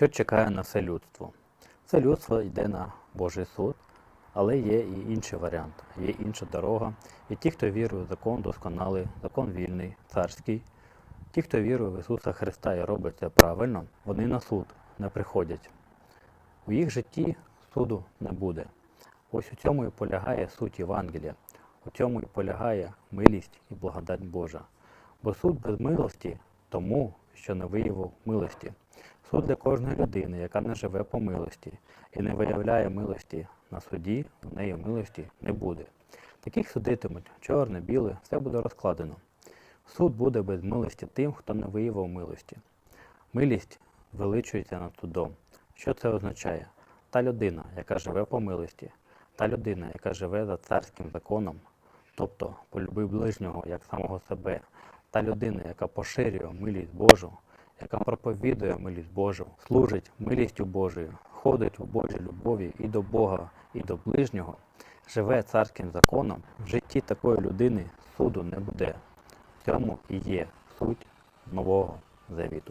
що чекає на все людство. Все людство йде на Божий суд, але є і інший варіант, є інша дорога. І ті, хто вірує в закон досконалий, закон вільний, царський, ті, хто вірує в Ісуса Христа і робить це правильно, вони на суд не приходять. У їх житті суду не буде. Ось у цьому і полягає суть Євангелія, у цьому і полягає милість і благодать Божа. Бо суд без милості тому, що не виявив милості. Суд для кожної людини, яка не живе по милості і не виявляє милості на суді, в неї милості не буде. Таких судитимуть чорне, біле, все буде розкладено. Суд буде без милості тим, хто не виявив милості. Милість величується над судом. Що це означає? Та людина, яка живе по милості, та людина, яка живе за царським законом, тобто полюби ближнього як самого себе, та людина, яка поширює милість Божу, яка проповідує милість Божу, служить милістю Божою, ходить у Божій любові і до Бога, і до ближнього, живе царським законом, в житті такої людини суду не буде. В цьому і є суть нового завіту.